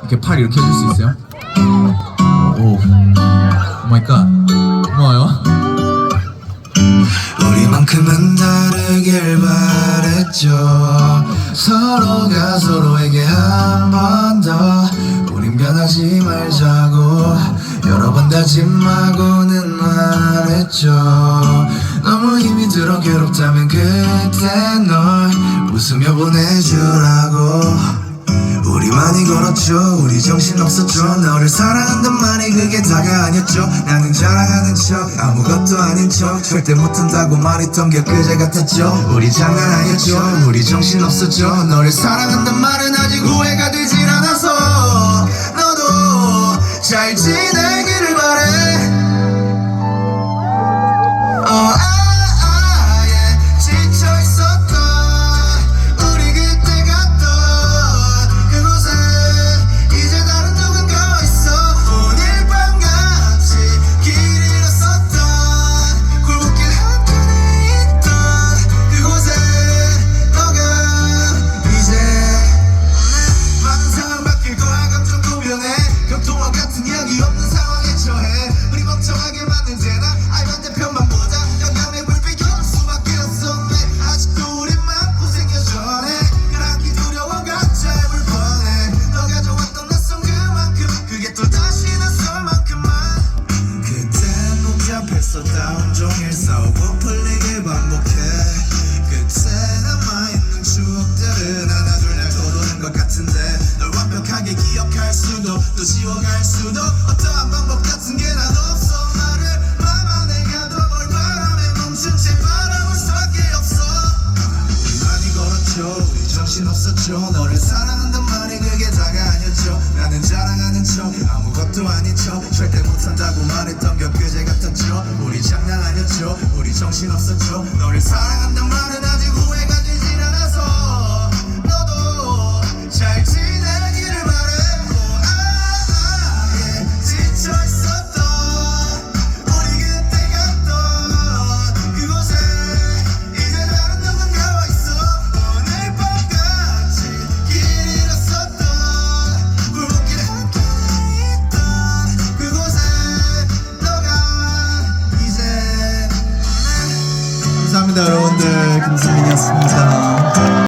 이렇게 팔 이렇게 해줄 수 있어요? 오, 오 마이 갓. 고마워요. 우리만큼은 다르길 바랬죠. 서로가 서로에게 한 번 더. 우린 변하지 말자고. 여러 번 다짐하고는 말했죠. 너무 힘이 들어 괴롭다면 그때 널 웃으며 보내주라고 우리 걸었죠 우리 정신 없었죠. 너를 사랑한단 말이 그게 다가 아니었죠. 나는 자랑하는 척 아무것도 아닌 척 절대 못한다고 말했던 게 그제 같았죠. 우리 장난 아니었죠. 우리 정신 없었죠. 너를 사랑한단 말은 또 지워갈 수도 어떠한 방법 같은 게 난 없어. 나를 봐봐 내가 더뭘 바람에 멈춘 채 바라볼 수밖에 없어. 우리 많이 걸었죠. 우리 정신없었죠. 너를 사랑한단 말이 그게 다가 아니었죠. 나는 자랑하는 척 아무것도 아닌 척 절대 못한다고 말했던 게 그제 같았죠. 우리 장난 아니었죠. 우리 정신없었죠. 너를 사랑한단 말은 아직 후회 감사합니다 여러분들. 김수민이었습니다